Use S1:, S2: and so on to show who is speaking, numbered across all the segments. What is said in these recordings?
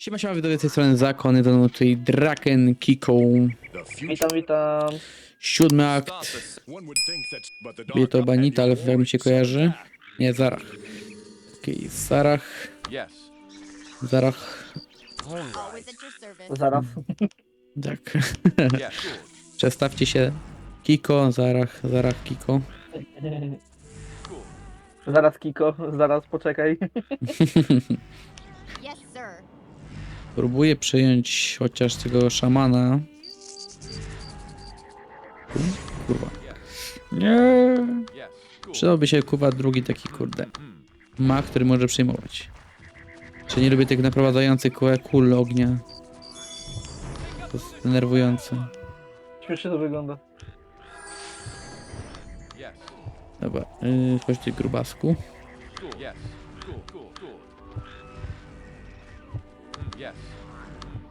S1: Siema, siema, widzowie, z tej strony Zakon, to tutaj Draken, Kiko,
S2: Witam, witam.
S1: siódmy akt, bije to Banital, jak mi się kojarzy. Nie, Zarach. Okej, Zarach,
S3: Yes.
S1: Zarach,
S4: service.
S2: Zaraz.
S1: tak. Przestawcie się. Kiko, Zarach, Zarach, Kiko.
S2: Zaraz Kiko, zaraz poczekaj.
S1: Próbuję przejąć chociaż tego szamana. Kurwa. Nie. Przydałby się kurwa drugi taki kurde. Ma, który może przejmować. Czy nie lubię tych naprowadzających kul ognia. To jest denerwujące.
S2: Śmiesznie to wygląda.
S1: Dobra, yy, chodź ty grubasku.
S3: Yes.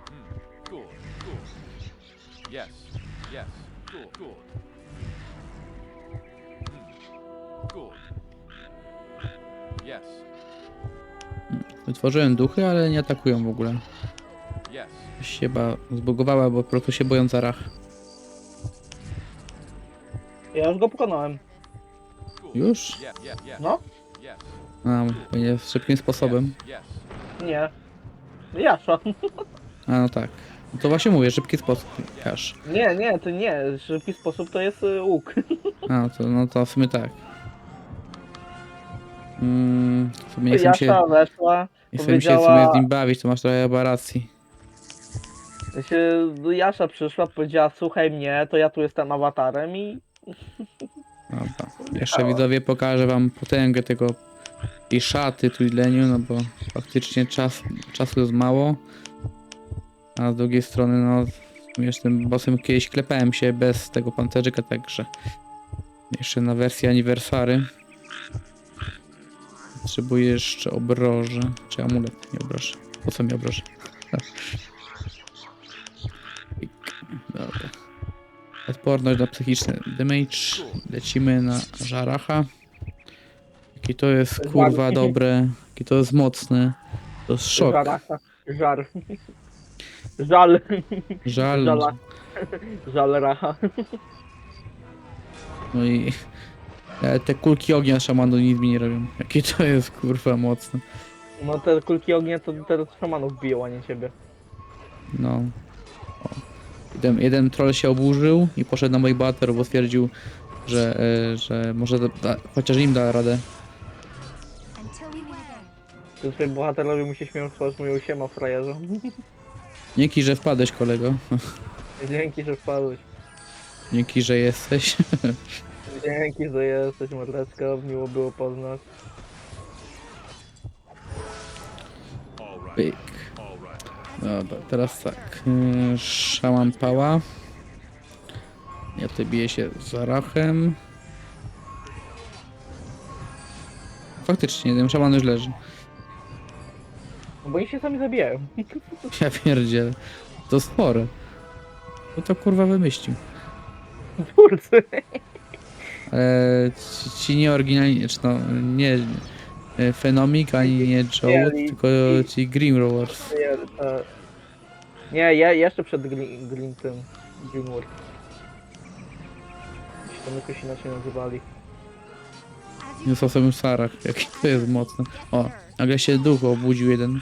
S3: Mm, Cool. Cool. Yes. Yes. Cool. Cool. Mm, Cool. Yes.
S1: Wytworzyłem duchy, ale nie atakują w ogóle.
S3: Yes.
S1: Się chyba zbugowała, bo po prostu się boją zarach.
S2: Ja już go pokonałem.
S1: Już?
S2: No?
S3: Yes.
S1: A, szybkim sposobem.
S3: Yes.
S2: Nie. Jasza.
S1: A no tak. No to właśnie mówię, szybki sposób. Każ.
S2: Nie, nie, to nie. Szybki sposób to jest y, łuk.
S1: A, no to, no to w sumie tak. Mm, w sumie nie chcę mi się,
S2: Jasza weszła.
S1: nie chcę mi się w
S2: powiedziała-
S1: sumie z nim bawić, to masz trochę chyba racji.
S2: Się, Jasza przyszła, powiedziała słuchaj mnie, to ja tu jestem awatarem i
S1: Dobra. Jeszcze widzowie pokażę wam potęgę tego i szaty tu Leniu, no bo faktycznie czas, czasu jest mało. A z drugiej strony, no już tym bossem kiedyś klepałem się bez tego pancerzyka, także jeszcze na wersji aniversary. Potrzebuję jeszcze obroże, czy amulet, nie obroże. Po co mi obroże? Pik. Dobra. Odporność na psychiczny damage. Lecimy na żaracha. Jakie to jest kurwa dobre. Jakie to jest mocne. To jest szok.
S2: Żar. Żal.
S1: Żal.
S2: Żala. Żal racha.
S1: No i e, te kulki ognia szamanu nic mi nie robią. Jakie to jest kurwa mocne.
S2: No te kulki ognia to teraz szamanów biją, a nie ciebie.
S1: No. O. Jeden, jeden troll się oburzył i poszedł na moich bohaterów, bo stwierdził, że, e, że może da, da, chociaż im da radę.
S2: Twoi bohaterowie mu się śmieją w twarz, mówią siema frajerze.
S1: Dzięki, że wpadłeś kolego.
S2: Dzięki, że wpadłeś.
S1: Dzięki, że jesteś.
S2: Dzięki, że jesteś, Mordeczka. Miło było poznać.
S1: Pyk. Dobra, teraz tak. Yy, Szaman pała. Ja tutaj biję się z Zarachem. Faktycznie, ten szaman już leży.
S2: No bo oni się sami zabijają.
S1: Ja pierdzielę. To spore. No to kurwa wymyślił.
S2: Twórcy.
S1: Ale ci, ci nie oryginalni, czy no nie e, Fenomik, ani nie Joe,
S2: Nie,
S1: tylko ci Grimrowers.
S2: Nie, e, nie je, jeszcze przed green tym. Greenwood. Się tam jakoś inaczej nazywali.
S1: Nie
S4: you
S1: są sobie Sarach, jaki to jest mocne. O, nagle się duch obudził jeden,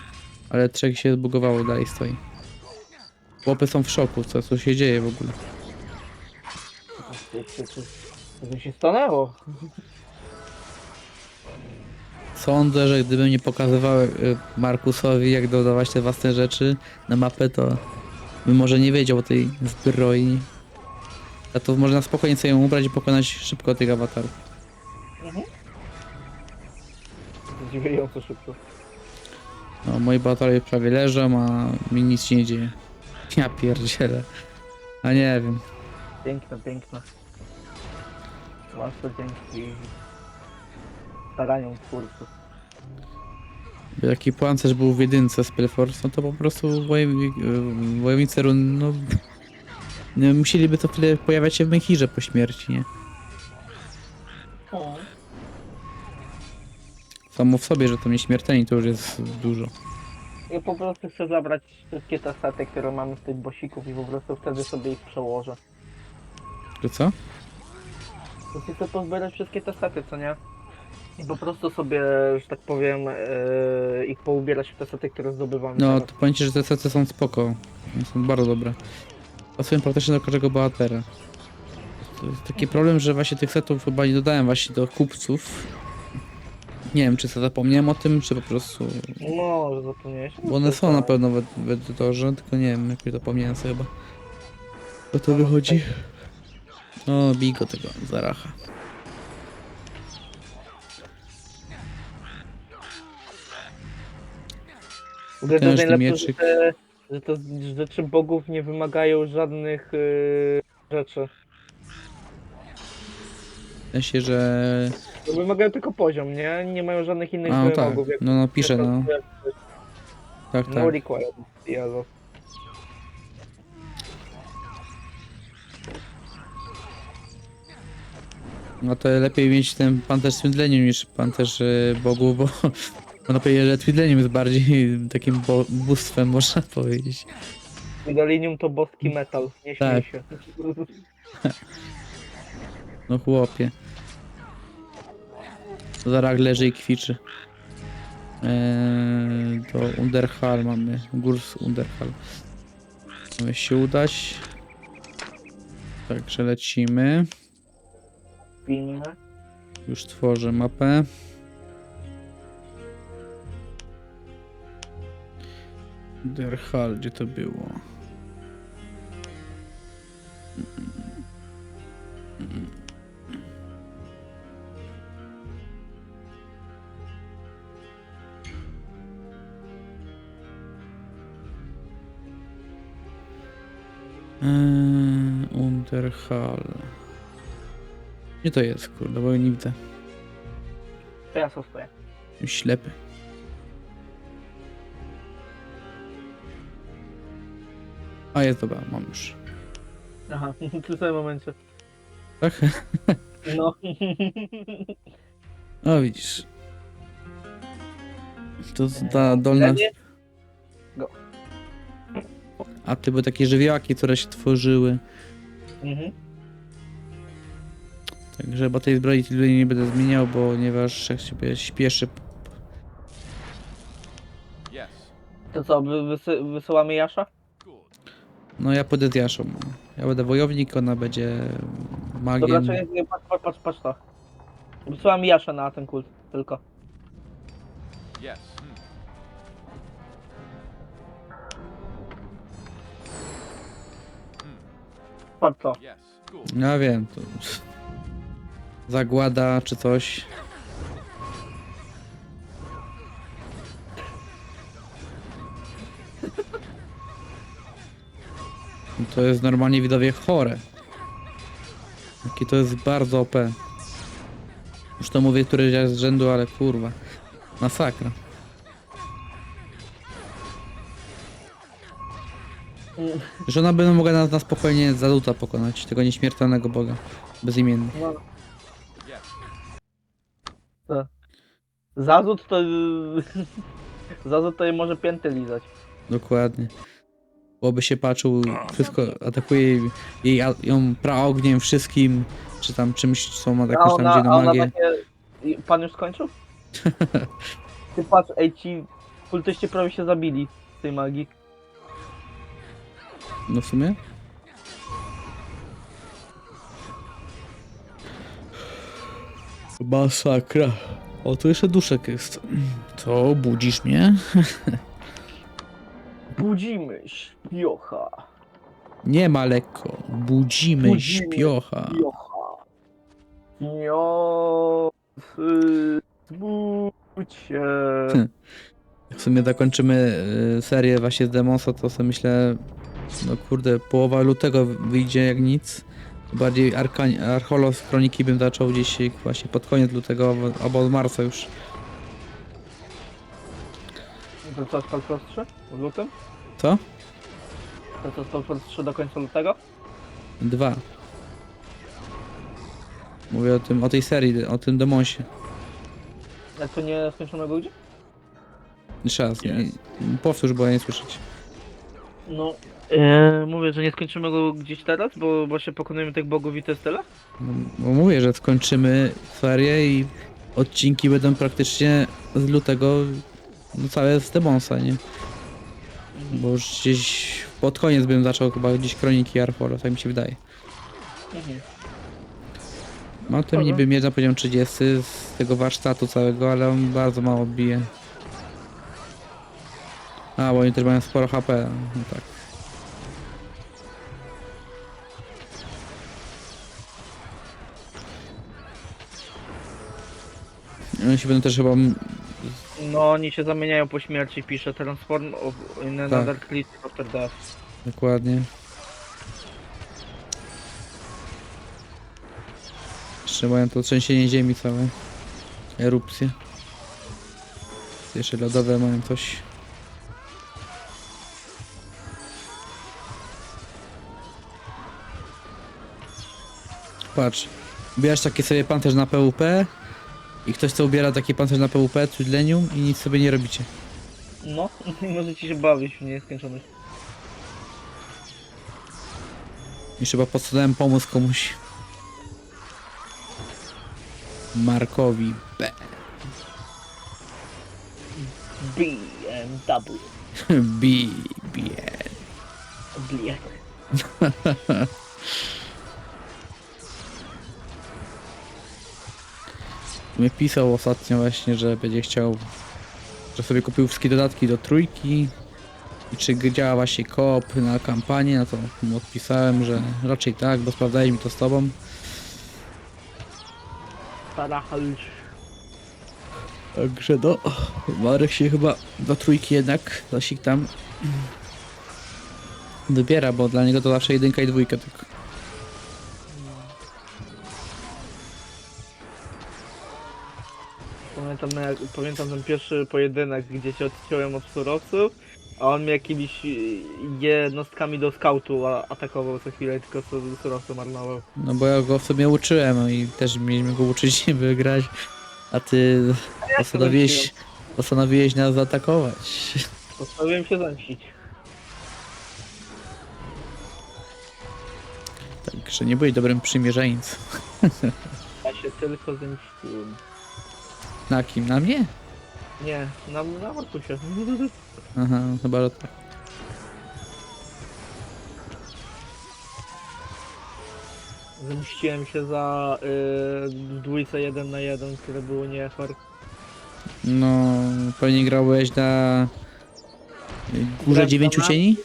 S1: ale trzech się zbugowało, dalej stoi. Chłopy są w szoku, co, co się dzieje w ogóle.
S2: Co, się stanęło?
S1: Sądzę, że gdybym nie pokazywał y, Markusowi, jak dodawać te własne rzeczy na mapę, to bym może nie wiedział o tej zbroi. A to można spokojnie sobie ją ubrać i pokonać szybko tych awatarów.
S2: Zdziwiająco szybko.
S1: No, moi batalonie prawie leżą, a mi nic się nie dzieje. Ja pierdzielę. A nie wiem.
S2: Piękne, piękne. Zwłaszcza dzięki staraniom twórców.
S1: Jaki pancerz był w jedynce z Pelforce, no to po prostu wojownicy run, no... no musieliby to tyle pojawiać się w Menhirze po śmierci, nie? Samo w sobie, że to nieśmiertelni to już jest dużo.
S2: Ja po prostu chcę zabrać wszystkie te sety, które mamy z tych bosików i po prostu wtedy sobie ich przełożę.
S1: Że co?
S2: Prostu chcę pozbierać wszystkie te sety, co nie? I po prostu sobie, że tak powiem, yy, ich poubierać w te sety, które zdobywam.
S1: No,
S2: teraz.
S1: to powiem ci, że te sety są spoko. One Są bardzo dobre. Pasują praktycznie do każdego bohatera. To jest taki problem, że właśnie tych setów chyba nie dodałem właśnie do kupców. Nie wiem, czy sobie zapomniałem o tym, czy po prostu...
S2: No, że zapomniałeś.
S1: Bo one są na pewno w, w edytorze, tylko nie wiem, jakoś zapomniałem sobie chyba. O to wychodzi. O, bigo tego, zaracha.
S2: W ogóle to
S1: Potężny
S2: najlepsze, że
S1: mieczyk.
S2: te, że te rzeczy bogów nie wymagają żadnych yy, rzeczy.
S1: W sensie, że...
S2: No, Wymagają tylko poziom, nie? Nie mają żadnych innych
S1: A, no tak,
S2: wymogów. jak
S1: no, no piszę, no. Tak,
S2: No
S1: tak.
S2: required. Jezu.
S1: No to lepiej mieć ten pancerz z twidleniem niż pancerz e, bogów, bo bo na pewno że twidleniem jest bardziej takim bo bóstwem, można powiedzieć.
S2: Medalinium to boski metal, nie śmiej
S1: Tak.
S2: się.
S1: No chłopie. Zarak leży i kwiczy. Eee, do Underhal mamy. Gurs Underhal. Ma się udać. Także lecimy. Już tworzę mapę. Underhal, gdzie to było? Underhal. Gdzie to jest, kurde, bo nie widzę.
S2: To ja stoję.
S1: Ślepy. A jest dobra, mam już.
S2: Aha, w tym momencie.
S1: Tak?
S2: No.
S1: O widzisz. To ta dolna.
S2: Nie,
S1: A ty były takie żywiołaki, które się tworzyły.
S2: Mhm.
S1: Także chyba tej zbroi tyle nie będę zmieniał, ponieważ jak się śpieszy.
S2: To co, wy, wysy, wysyłamy Jasza?
S1: No ja pójdę z Jaszą. Ja będę wojownik, ona będzie
S2: Dobra,
S1: magiem.
S2: czekaj, nie, patrz, patrz, patrz, patrz to. Wysyłam Jasza na ten kult, tylko.
S3: Yes. Cool.
S1: Ja wiem, to... Zagłada czy coś. To jest normalnie widowie chore. Jakie to jest bardzo OP. Już to mówię któryś raz z rzędu, ale kurwa. Masakra. Że ona by mogła nas na spokojnie Zaduta pokonać, tego nieśmiertelnego boga. Bezimienny.
S2: No.
S3: Yes.
S2: Zazut to... Zazut to jej może pięty lizać.
S1: Dokładnie. Byłoby się patrzył, wszystko atakuje jej, ją pra ogniem wszystkim, czy tam czymś, co ma jakąś tam dziwną magię.
S2: takie... Pan już skończył? Ty patrz, ej ci kultyści prawie się zabili z tej magii.
S1: No w sumie? Masakra. O, tu jeszcze duszek jest. Co, budzisz mnie?
S2: Budzimy śpiocha.
S1: Nie ma lekko. Budzimy,
S2: Budzimy
S1: śpiocha.
S2: Śpiocha. Śpio... y, Zbudź się.
S1: Jak w sumie zakończymy y, serię właśnie z Demonsa, to sobie myślę, no kurde, połowa lutego wyjdzie jak nic. Bardziej Arkan- Archolos Kroniki bym zaczął gdzieś właśnie pod koniec lutego, albo- od marca już.
S2: To co, Force 3 w lutym?
S1: Co?
S2: To co, Force 3 do końca lutego?
S1: Dwa. Mówię o tym, o tej serii, o tym Demonsie.
S2: Jak to nie skończonego gdzie?
S1: Jeszcze raz, nie, powtórz, bo ja nie słyszeć.
S2: No, e, mówię, że nie skończymy go gdzieś teraz, bo, bo się pokonujemy tych bogów i tyle?
S1: No, bo mówię, że skończymy serię i odcinki będą praktycznie z lutego no całe z Demonsa, nie? Bo już gdzieś pod koniec bym zaczął chyba gdzieś kroniki Arfora, tak mi się wydaje.
S2: Mhm.
S1: Mam tam
S2: Dobra.
S1: niby miecz na poziom 30 z tego warsztatu całego, ale on bardzo mało bije. A, bo oni też mają sporo HP, no tak. Oni się będą też chyba...
S2: No, oni się zamieniają po śmierci, pisze Transform of in another creature after death.
S1: Dokładnie. Jeszcze mają to trzęsienie ziemi całe. Erupcje. Jeszcze lodowe mają coś. Patrz. Bierzesz taki sobie pancerz na PUP i ktoś co ubiera taki pancerz na PUP, Tridlenium i nic sobie nie robicie.
S2: No, możecie się bawić w nieskończoność.
S1: I trzeba postanowiłem pomóc komuś. Markowi B.
S2: BMW.
S1: B. B.
S2: Blie.
S1: Mnie pisał ostatnio właśnie, że będzie chciał, że sobie kupił wszystkie dodatki do trójki. I czy działa właśnie koop na kampanię, no to mu odpisałem, że raczej tak, bo sprawdzałem mi to z tobą. Także no, Marek się chyba do trójki jednak zasik tam wybiera, bo dla niego to zawsze jedynka i dwójka tylko.
S2: Pamiętam, na, pamiętam ten pierwszy pojedynek, gdzie się odciąłem od surowców, a on mnie jakimiś jednostkami do skautu a, atakował co chwilę, tylko su- surowce marnował.
S1: No bo ja go w sobie uczyłem i też mieliśmy go uczyć wygrać, a ty postanowiłeś, postanowiłeś nas zaatakować.
S2: Postanowiłem się zemścić.
S1: Także nie byłeś dobrym przymierzeńcem.
S2: Ja się tylko zemściłem.
S1: Na kim? Na mnie?
S2: Nie, na, na Markusie.
S1: Aha, chyba że tak.
S2: Zemściłem się za y, dwójce 1 na 1, które było nie fair.
S1: No, pewnie grałeś na Górze
S2: Grałem
S1: Dziewięciu
S2: na-
S1: Cieni?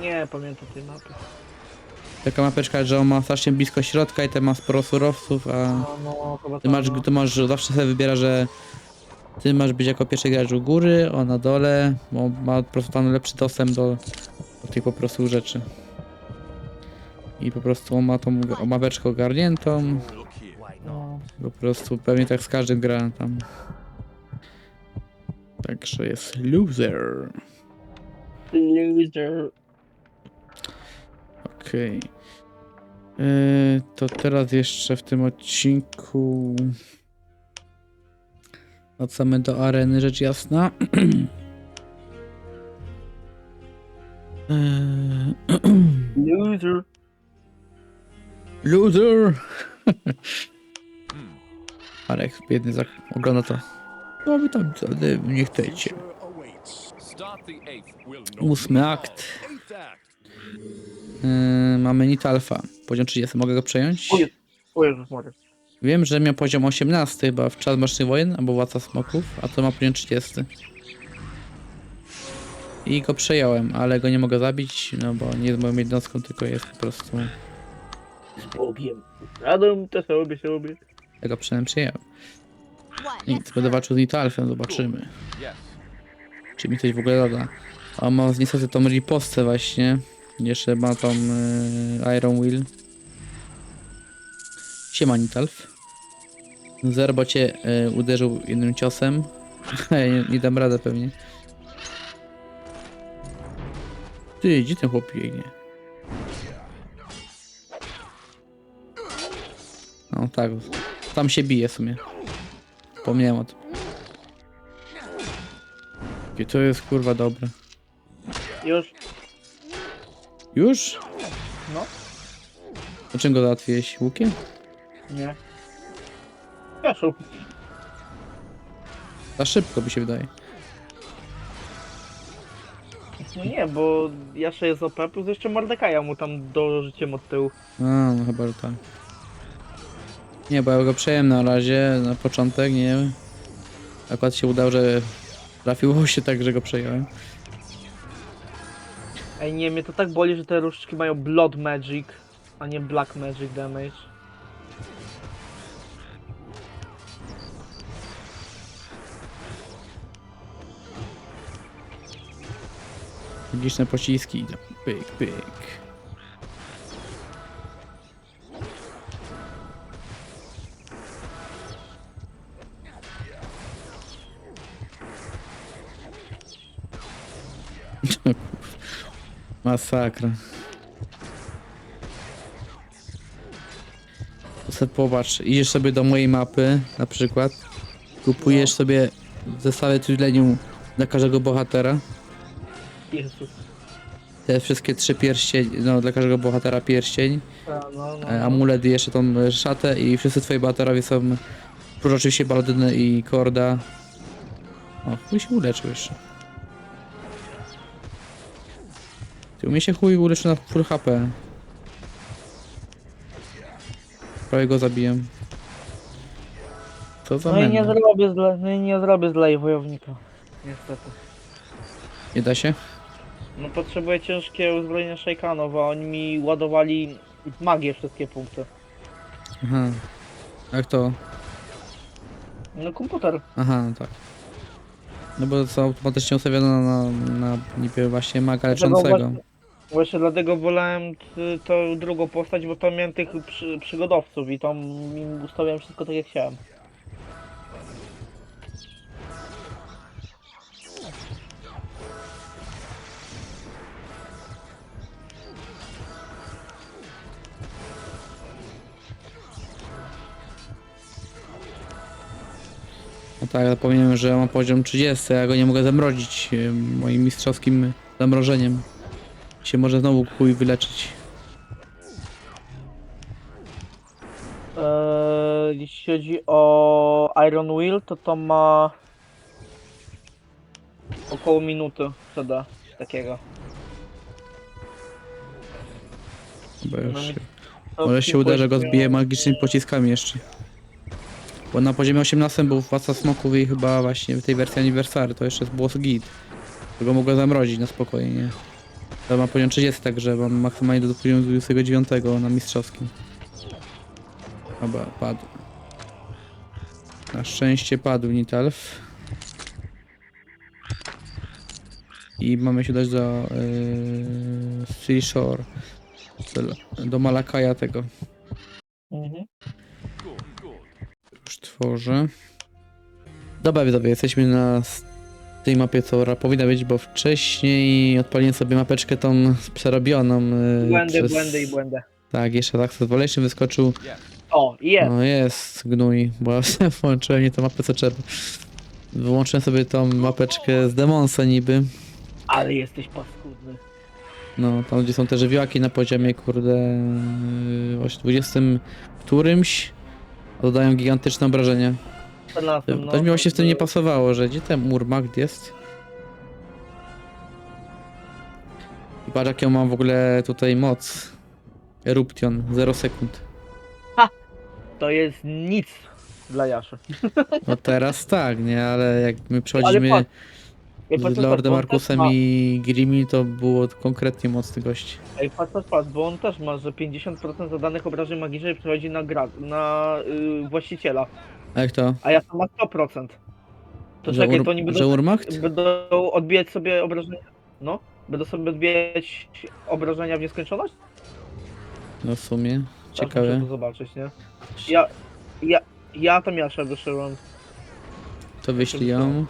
S2: Nie pamiętam tej mapy.
S1: Taka mapeczka, że on ma strasznie blisko środka i te ma sporo surowców, a
S2: No, no, chyba
S1: ty
S2: tak,
S1: masz,
S2: no.
S1: ty masz zawsze sobie wybiera, że ty masz być jako pierwszy gracz u góry, on na dole, bo ma po prostu tam lepszy dostęp do, do tych po prostu rzeczy. I po prostu on ma tą mapeczkę ogarniętą,
S2: No.
S1: po prostu pewnie tak z każdym gra tam. Także jest loser.
S2: Loser.
S1: Okej. Yy, To teraz jeszcze w tym odcinku wracamy do areny, rzecz jasna. Yy,
S2: Loser.
S1: Loser! Arek, biedny zak ogląda to. No wy tam co, wy nie chcecie. Ósmy akt. Yy, mamy Nit Alpha. Poziom 30. Mogę go przejąć?
S2: O Jezu, o Jezus Maria.
S1: Wiem, że miał poziom 18 chyba w Czas Maszyn Wojen, albo Władca Smoków, a to ma poziom 30. I go przejąłem, ale go nie mogę zabić, no bo nie jest moją jednostką, tylko jest po prostu...
S2: Bogiem. Radą też robię, się robię.
S1: Ja go przynajmniej przyjąłem.
S4: What?
S1: Nic, będę walczył z Nitalfem, zobaczymy. Czy mi coś w ogóle doda. A on ma niestety tą ripostę właśnie. Jeszcze ma tą y, Iron Will. Siema Nitalf. Zerbo cię y, uderzył jednym ciosem. Nie, nie dam radę pewnie. Ty, gdzie ten chłop biegnie? No tak, tam się bije w sumie. Pomniałem o tym. I to jest kurwa dobre.
S2: Już.
S1: Już?
S2: No.
S1: A czym go załatwiłeś? Łukiem?
S2: Nie. Kaszu.
S1: Za szybko mi się wydaje.
S2: No nie, bo Jasza jest OP, plus jeszcze Mordekaja mu tam dorzuciłem od tyłu.
S1: A, no chyba, że tak. Nie, bo ja go przejem na razie, na początek, nie wiem. Akurat się udało, że trafiło się tak, że go przejąłem.
S2: Ej, nie, mnie to tak boli, że te różdżki mają Blood Magic, a nie Black Magic Damage.
S1: Logiczne pociski idą. Pyk, pyk. Masakra. To sobie popatrz, idziesz sobie do mojej mapy, na przykład, kupujesz sobie zestawy trudleniu dla każdego bohatera,
S2: Jezus.
S1: te wszystkie trzy pierścień, no dla każdego bohatera pierścień,
S2: A, no, no,
S1: e,
S2: no.
S1: amulet i jeszcze tą e, szatę i wszyscy twoi bohaterowie są, prócz oczywiście Baladyny i Korda. O, chuj się uleczył jeszcze. Ty u mnie się chuj uleczył na full HP. Prawie go zabiłem. Co za
S2: No i nie
S1: menda.
S2: zrobię z, no i nie zrobię z lej wojownika. Niestety.
S1: Nie da się?
S2: No potrzebuję ciężkie uzbrojenie szejkanów, a oni mi ładowali magię wszystkie punkty.
S1: Aha. Jak to?
S2: No komputer.
S1: Aha, no tak. No bo to automatycznie ustawiono na, na, na niby właśnie maga leczącego.
S2: Właśnie, właśnie dlatego wolałem t- tą drugą postać, bo tam miałem tych przy, przygodowców i tam im ustawiałem wszystko tak jak chciałem.
S1: No tak, zapomniałem, że mam poziom 30, a ja go nie mogę zamrozić e, moim mistrzowskim zamrożeniem. Się może znowu chuj wyleczyć.
S2: Eee, jeśli chodzi o Iron Will, to to ma około minuty CD takiego.
S1: Bo już
S2: No To
S1: może się uda, że go zbije magicznymi pociskami jeszcze. Bo na poziomie 18 był Władca Smoków i chyba właśnie w tej wersji Anniversary to jeszcze było z git. Tego mogę zamrozić na spokojnie. To ma poziom 30, także mam maksymalnie do poziomu 29 na mistrzowskim. Chyba padł. Na szczęście padł Nitalf. I mamy się dać do yy, Sea Shore. Do, do Malakaja tego. Już tworzę. Dobra widzowie, jesteśmy na tej mapie, co ra- powinna być, bo wcześniej odpaliłem sobie mapeczkę tą przerobioną. yy,
S2: Błędy,
S1: przez...
S2: błędy i błędy.
S1: Tak, jeszcze Access Volation wyskoczył.
S2: O, jest!
S1: No jest, gnój, bo ja sobie włączyłem nie tą mapę, co trzeba. Wyłączyłem sobie tą mapeczkę z Demonsa niby.
S2: Ale jesteś paskudny.
S1: No, tam gdzie są te żywiołaki na poziomie, kurde, yy, oś- 20 którymś. Dodają gigantyczne obrażenia.
S2: 14, no,
S1: Coś mi właśnie w tym nie pasowało, że gdzie ten Murmak jest? I patrz jaką mam w ogóle tutaj moc. Eruption, 0 sekund.
S2: To jest nic dla Jaszy.
S1: No teraz tak, nie? Ale jak my przechodzimy
S2: patrz,
S1: z Lordem Markusem
S2: ma-
S1: i Grimi, to było konkretnie mocny gość.
S2: Ej, patrz, patrz, patrz, bo on też ma, że 50% zadanych obrażeń magicznych przechodzi na gra, na y, właściciela,
S1: A jak to?
S2: a ja to ma 100%. To
S1: że
S2: czekaj, to oni będą,
S1: Urmacht?
S2: będą odbijać sobie obrażenia, no? Będą sobie odbijać obrażenia w nieskończoność?
S1: No w sumie.
S2: Muszę
S1: Ciekawe.
S2: to zobaczyć, nie? Ja, ja, ja tam Jaszę wyszyłem.
S1: To wyślij ją.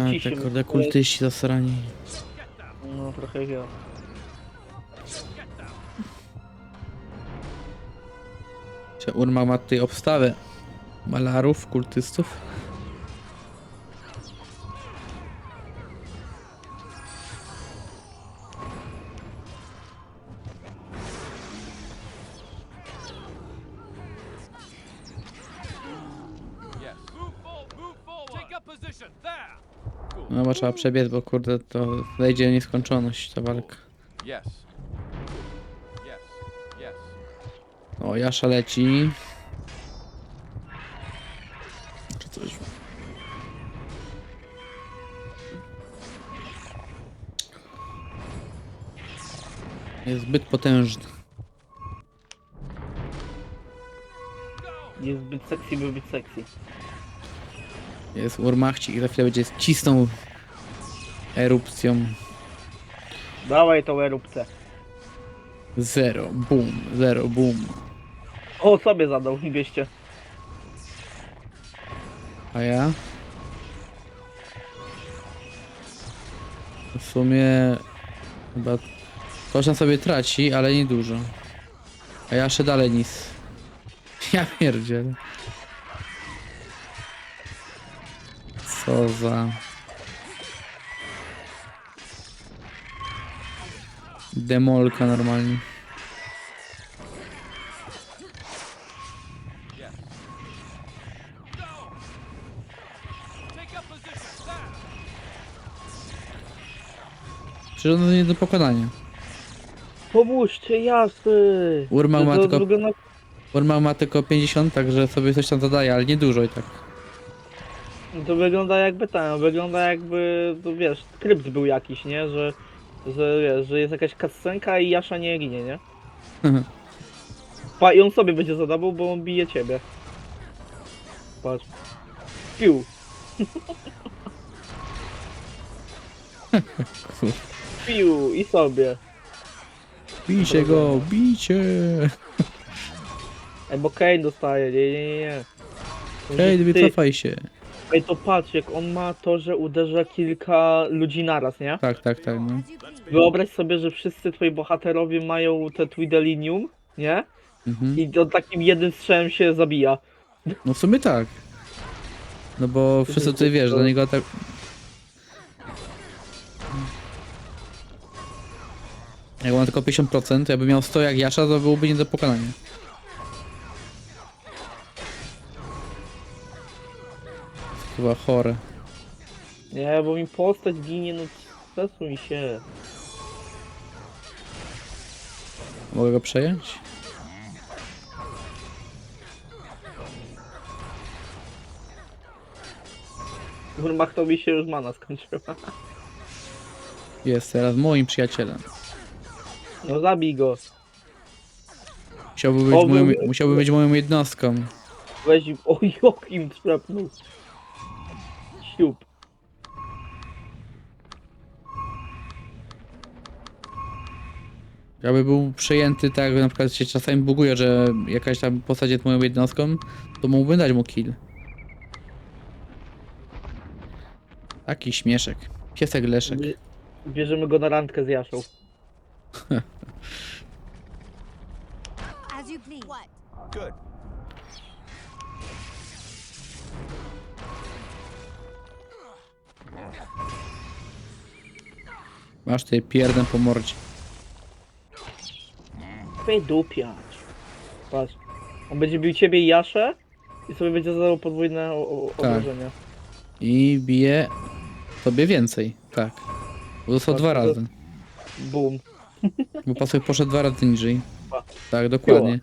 S2: Oni się
S1: te kurde kultyści zasrani.
S2: No trochę ja.
S1: Czy Urma ma tutaj obstawę malarów, kultystów? Trzeba przebiec, bo kurde to wejdzie nieskończoność ta walka. O, Jasza leci. Czy coś? Jest zbyt potężny.
S2: Jest zbyt sexy, by być sexy.
S1: Jest urmachcik i za chwilę będzie cisnął erupcją.
S2: Dawaj tą erupcję.
S1: Zero, boom, zero, boom.
S2: O, sobie zadał, 200.
S1: A ja? W sumie chyba coś na sobie traci, ale nie dużo. A ja jeszcze dalej nic. Ja pierdzielę. Co za... Demolka normalnie. Przecież nie do pokonania.
S2: Pomóżcie, jasny!
S1: Urma ma
S2: To
S1: tylko,
S2: wygląda-
S1: ma tylko 50, także sobie coś tam zadaje, ale nie dużo i tak.
S2: To wygląda jakby ten, wygląda jakby, to wiesz, skrypt był jakiś, nie? Że, że wiesz, że jest jakaś kascenka i Jasza nie ginie, nie? Pa, i on sobie będzie zadawał, bo on bije ciebie. Patrz. Piu. Piu i sobie.
S1: Bijcie go, bijcie!
S2: Ej, bo Kane dostaje, nie, nie, nie, nie.
S1: Hej,
S2: Ty-
S1: wycofaj się.
S2: Ej, to patrz, jak on ma to, że uderza kilka ludzi naraz, nie?
S1: Tak, tak, tak, no.
S2: Wyobraź sobie, że wszyscy twoi bohaterowie mają te Twidelinium, nie?
S1: Mhm.
S2: I to takim jednym strzałem się zabija.
S1: No w sumie tak. No bo wszyscy tutaj wiesz, do niego tak... Jak mam tylko 50%, jakby miał 100 jak Jasza, to byłoby nie do pokonania. Chyba chore.
S2: Nie, bo mi postać ginie, no stresuj się.
S1: Mogę go przejąć?
S2: Kurmach to mi się już mana skończyła.
S1: Jest teraz moim przyjacielem.
S2: No zabij go.
S1: Musiałby być,
S2: O,
S1: moją,
S2: był-
S1: musiałby być moją jednostką.
S2: Weź im... O, jakim trzepnął. Siup.
S1: Jakby był przejęty tak, jakby na przykład się czasami buguje, że jakaś tam postać jest moją jednostką, to mógłbym dać mu kill. Taki śmieszek. Piesek Leszek.
S2: Bie- Bierzemy go na randkę z Jaszą.
S4: As you please. What?
S3: Good.
S1: Masz tutaj pierdę po mordzie.
S2: Wydupiać. Patrz. On będzie bił ciebie i Jaszę i sobie będzie zadawał podwójne o- o-
S1: Tak.
S2: obrażenia.
S1: I bije tobie więcej. Tak. Bo dostał
S2: Tak,
S1: dwa
S2: to-
S1: razy.
S2: Bum.
S1: Bo pasek poszedł dwa razy niżej. Tak, dokładnie.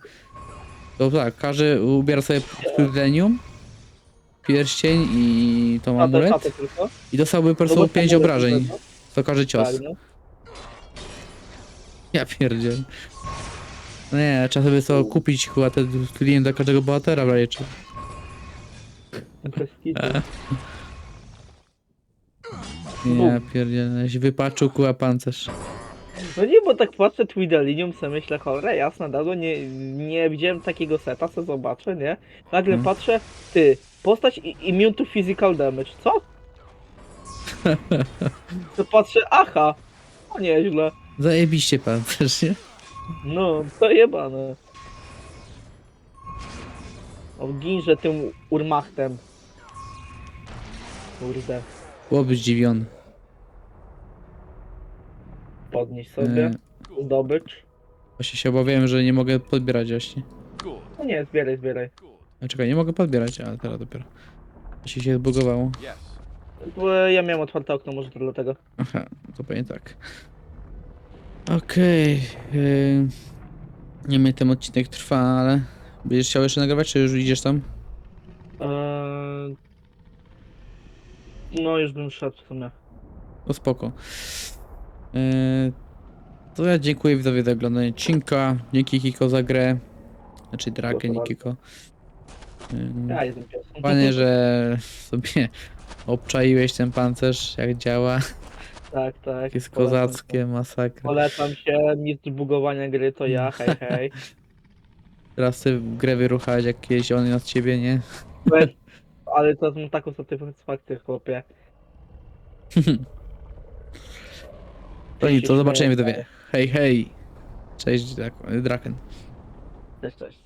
S1: To tak, każdy ubiera sobie plutonium, pierścień i tą
S2: A te
S1: amulet
S2: tylko?
S1: i dostałby po
S2: No
S1: prostu
S2: bo
S1: 5
S2: amulet
S1: obrażeń.
S2: tylko.
S1: To każdy cios. Ja pierdziel. No nie, trzeba sobie to kupić chyba te linie dla każdego bohatera w razie.
S2: Bez kitu.
S1: Nie, pierdziel, się wypaczył kuła pancerz.
S2: No nie, bo tak patrzę Twidelinium, sobie myślę, cholera, jasna, dawno nie, nie widziałem takiego seta, co zobaczę, nie? Nagle
S1: Hmm.
S2: patrzę, ty, postać i- immune to physical damage, co? To patrzę, aha! O nieźle.
S1: Zajebiście pan też, nie?
S2: No, to jebane. O, ginże tym urmachtem. Kurde,
S1: Chłop zdziwiony.
S2: podnieś sobie.
S1: E,
S2: Zdobycz.
S1: Właśnie się obawiałem, że nie mogę podbierać właśnie.
S2: No nie, zbieraj, zbieraj.
S1: A czekaj, nie mogę podbierać, ale teraz dopiero. Właśnie się zbugowało.
S3: Yes.
S2: Bo ja miałem otwarte okno, może to dlatego.
S1: Aha, to pewnie tak. Okej. yy, nie wiem, jak ten odcinek trwa, ale... Będziesz chciał jeszcze nagrywać, czy już idziesz tam?
S2: Eee... No już bym szedł w sumie.
S1: To spoko. Yy, to ja dziękuję widzowie za oglądanie odcinka. Dzięki Kiko za grę. Znaczy Draken, nie Kiko. Yy,
S2: Ja jestem piesem.
S1: Fajnie, że sobie obczaiłeś ten pancerz, jak działa.
S2: Tak, tak.
S1: Jest
S2: polecam
S1: kozackie, masakra.
S2: Polecam się, mistrz bugowania gry to ja, hej hej.
S1: Teraz ty w grę wyruchałeś, jak kiedyś on od ciebie, nie?
S2: Weź, ale to mam taką satysfakcję, chłopie.
S1: To nic, to
S2: śmieję,
S1: widzowie. Hej, hej. Cześć, Drak- Draken.
S2: Cześć, cześć.